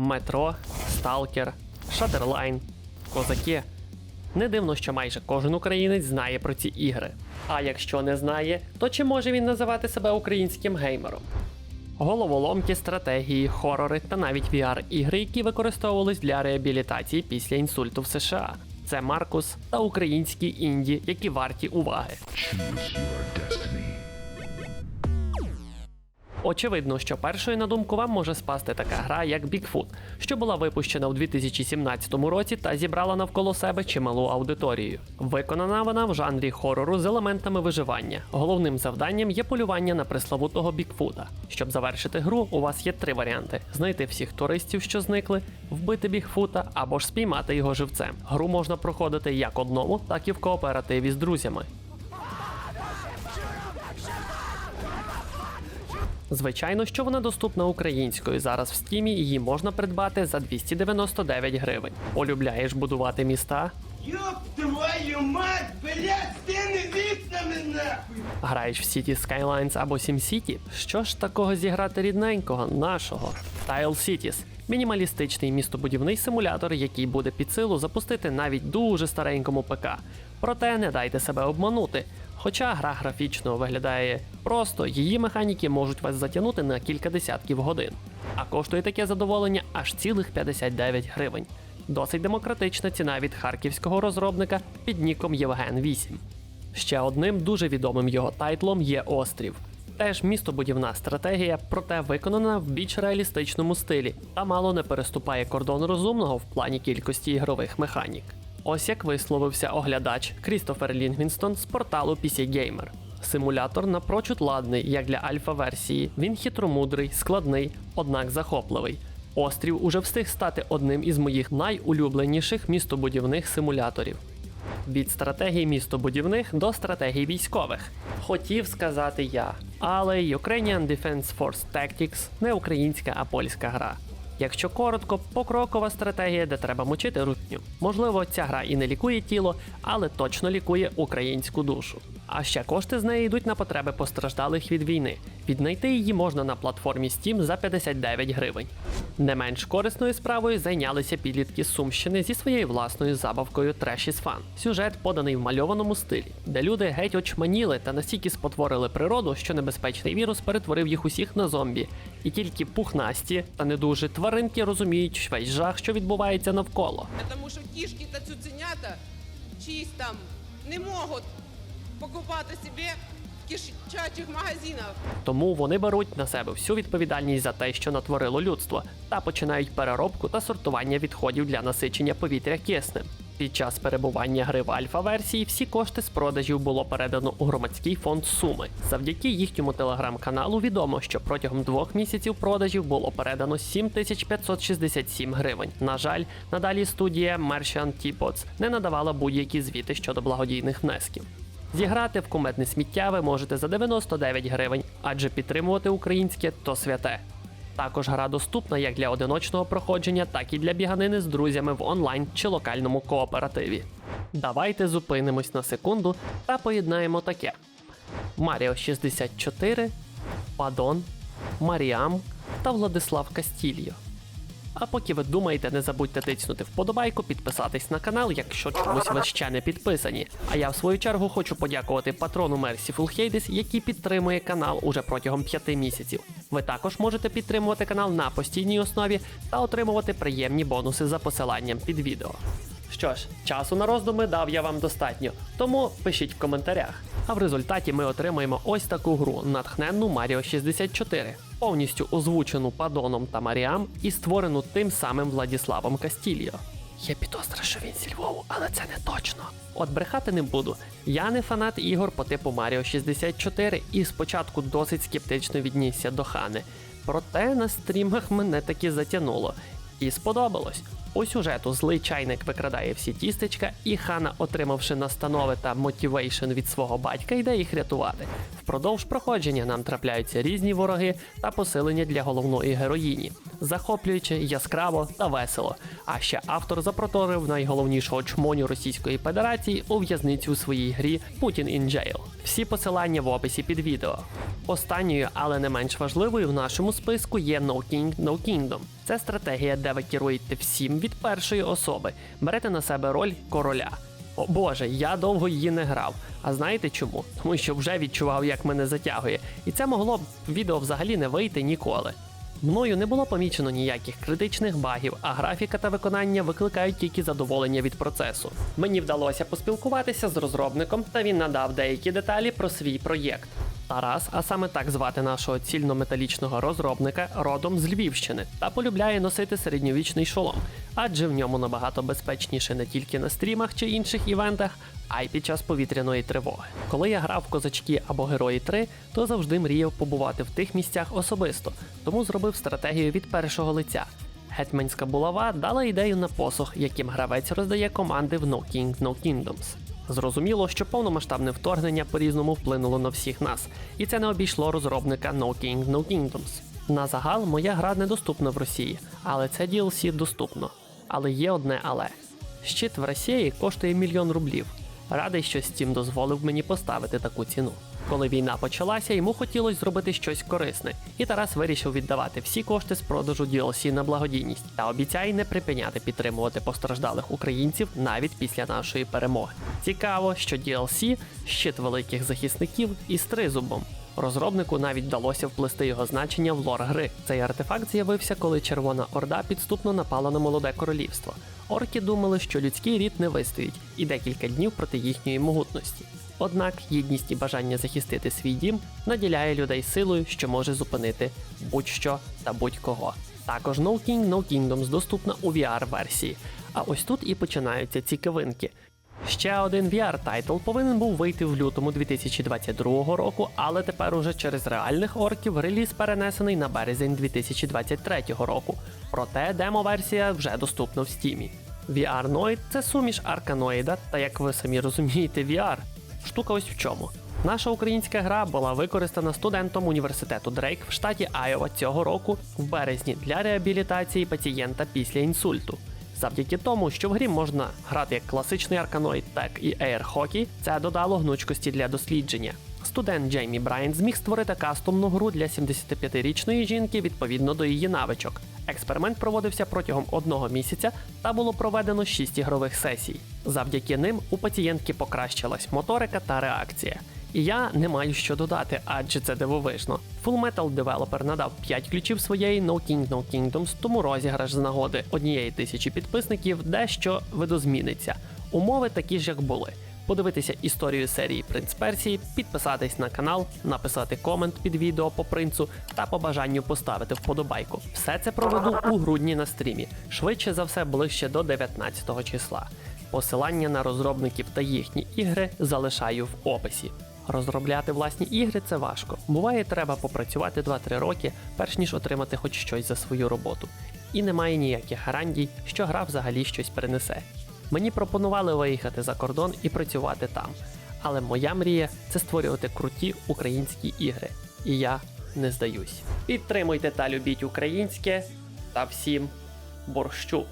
Метро, Сталкер, Шатерлайн, Козаки. Не дивно, що майже кожен українець знає про ці ігри. А якщо не знає, то чи може він називати себе українським геймером? Головоломки, стратегії, хорори та навіть VR-ігри, які використовувались для реабілітації після інсульту в США. Це Маркус та українські інді, які варті уваги. Очевидно, що першою на думку вам може спасти така гра, як Bigfoot, що була випущена у 2017 році та зібрала навколо себе чималу аудиторію. Виконана вона в жанрі хорору з елементами виживання. Головним завданням є полювання на преславутого Бігфута. Щоб завершити гру, у вас є три варіанти: знайти всіх туристів, що зникли, вбити Бігфута або ж спіймати його живцем. Гру можна проходити як одному, так і в кооперативі з друзями. Звичайно, що вона доступна українською. Зараз в стімі її можна придбати за 299 гривень. Полюбляєш будувати міста? Ёб твою мать, блядь, стены вікнами нахуй! Граєш в City Skylines або SimCity? Що ж такого зіграти рідненького, нашого? Tile Cities – мінімалістичний містобудівний симулятор, який буде під силу запустити навіть дуже старенькому ПК. Проте не дайте себе обманути. Хоча гра графічно виглядає просто, її механіки можуть вас затягнути на кілька десятків годин. А коштує таке задоволення аж цілих 59 гривень. Досить демократична ціна від харківського розробника під ніком Євген 8. Ще одним дуже відомим його тайтлом є Острів. Теж містобудівна стратегія, проте виконана в більш реалістичному стилі та мало не переступає кордон розумного в плані кількості ігрових механік. Ось як висловився оглядач Крістофер Лінгвінстон з порталу PC Gamer. Симулятор напрочуд ладний, як для альфа-версії. Він хитромудрий, складний, однак захопливий. Острів уже встиг стати одним із моїх найулюбленіших містобудівних симуляторів. Від стратегій містобудівних до стратегій військових. Хотів сказати я. Але Ukrainian Defense Force Tactics не українська, а польська гра. Якщо коротко, покрокова стратегія, де треба мочити рутню. Можливо, ця гра і не лікує тіло, але точно лікує українську душу. А ще кошти з неї йдуть на потреби постраждалих від війни. Віднайти її можна на платформі Steam за 59 гривень. Не менш корисною справою зайнялися підлітки Сумщини зі своєю власною забавкою Trash is Fun. Сюжет поданий в мальованому стилі, де люди геть очманіли та настільки спотворили природу, що небезпечний вірус перетворив їх усіх на зомбі. І тільки пухнасті та недужі тваринки розуміють весь жах, що відбувається навколо. Тому що кішки та цуценята чиїсь там не можуть покупати собі в кишачих магазинах. Тому вони беруть на себе всю відповідальність за те, що натворило людство, та починають переробку та сортування відходів для насичення повітря киснем. Під час перебування гри в альфа-версії всі кошти з продажів було передано у громадський фонд Суми. Завдяки їхньому телеграм-каналу відомо, що протягом двох місяців продажів було передано 7567 гривень. На жаль, надалі студія Merchant Teapots не надавала будь-які звіти щодо благодійних внесків. Зіграти в куметне сміття ви можете за 99 гривень, адже підтримувати українське то святе. Також гра доступна як для одиночного проходження, так і для біганини з друзями в онлайн чи локальному кооперативі. Давайте зупинимось на секунду та поєднаємо таке: Маріо 64, Падон, Маріам та Владислав Кастільо. А поки ви думаєте, не забудьте тицнути вподобайку, підписатись на канал, якщо чомусь ви ще не підписані. А я в свою чергу хочу подякувати патрону Merciful Hades, який підтримує канал уже протягом 5 місяців. Ви також можете підтримувати канал на постійній основі та отримувати приємні бонуси за посиланням під відео. Що ж, часу на роздуми дав я вам достатньо, тому пишіть в коментарях. А в результаті ми отримаємо ось таку гру натхненну Mario 64, повністю озвучену Падоном та Маріам і створену тим самим Владіславом Кастільо. Є підозра, що він зі Львову, але це не точно. От брехати не буду. Я не фанат ігор по типу Mario 64 і спочатку досить скептично віднісся до Хани. Проте на стрімах мене таки затягнуло. І сподобалось. У сюжету злий чайник викрадає всі тістечка, і Хана, отримавши настанови та мотивейшн від свого батька, йде їх рятувати. Впродовж проходження нам трапляються різні вороги та посилення для головної героїні. Захоплююче, яскраво та весело. А ще автор запроторив найголовнішого чмоню Російської Федерації у в'язницю у своїй грі Putin in Jail. Всі посилання в описі під відео. Останньою, але не менш важливою в нашому списку є No King, No Kingdom. Це стратегія, де ви керуєте всім від першої особи, берете на себе роль короля. О боже, я довго її не грав. А знаєте чому? Тому що вже відчував, як мене затягує, і це могло б відео взагалі не вийти ніколи. Мною не було помічено ніяких критичних багів, а графіка та виконання викликають тільки задоволення від процесу. Мені вдалося поспілкуватися з розробником, та він надав деякі деталі про свій проєкт. Тарас, а саме так звати нашого цільнометалічного розробника, родом з Львівщини та полюбляє носити середньовічний шолом, адже в ньому набагато безпечніше не тільки на стрімах чи інших івентах, а й під час повітряної тривоги. Коли я грав в козачки або герої 3, то завжди мріяв побувати в тих місцях особисто, тому зробив стратегію від першого лиця. Гетьманська булава дала ідею на посох, яким гравець роздає команди в No King No Kingdoms. Зрозуміло, що повномасштабне вторгнення по-різному вплинуло на всіх нас, і це не обійшло розробника No King No Kingdoms. На загал моя гра недоступна в Росії, але це DLC доступно. Але є одне але. Щит в Росії коштує мільйон рублів. Радий, що Steam дозволив мені поставити таку ціну. Коли війна почалася, йому хотілося зробити щось корисне, і Тарас вирішив віддавати всі кошти з продажу DLC на благодійність та обіцяє не припиняти підтримувати постраждалих українців навіть після нашої перемоги. Цікаво, що DLC – щит великих захисників із тризубом. Розробнику навіть вдалося вплести його значення в лор гри. Цей артефакт з'явився, коли Червона Орда підступно напала на молоде королівство. Орки думали, що людський рід не вистоїть, і декілька днів проти їхньої могутності. Однак єдність і бажання захистити свій дім наділяє людей силою, що може зупинити будь-що та будь-кого. Також No King No Kingdoms доступна у VR-версії. А ось тут і починаються цікавинки. Ще один VR-тайтл повинен був вийти в лютому 2022 року, але тепер уже через реальних орків реліз перенесений на березень 2023 року. Проте демо-версія вже доступна в стімі. VR Noid – це суміш арканоїда, та як ви самі розумієте, VR. Штука ось в чому. Наша українська гра була використана студентом університету Дрейк в штаті Айова цього року в березні для реабілітації пацієнта після інсульту. Завдяки тому, що в грі можна грати як класичний арканоїд, так і Hockey, це додало гнучкості для дослідження. Студент Джеймі Брайан зміг створити кастомну гру для 75-річної жінки відповідно до її навичок. Експеримент проводився протягом одного місяця та було проведено 6 ігрових сесій. Завдяки ним у пацієнтки покращилась моторика та реакція. І я не маю що додати, адже це дивовижно. Full Metal Developer надав 5 ключів своєї No King No Kingdoms, тому розіграш з нагоди однієї тисячі підписників дещо видозміниться. Умови такі ж, як були. Подивитися історію серії Принц Персії, підписатись на канал, написати комент під відео по принцу та по бажанню поставити вподобайку. Все це проведу у грудні на стрімі, швидше за все ближче до 19 числа. Посилання на розробників та їхні ігри залишаю в описі. Розробляти власні ігри це важко. Буває, треба попрацювати 2-3 роки, перш ніж отримати хоч щось за свою роботу. І немає ніяких гарантій, що гра взагалі щось принесе. Мені пропонували виїхати за кордон і працювати там. Але моя мрія це створювати круті українські ігри. І я не здаюсь. Підтримуйте та любіть українське та всім борщу.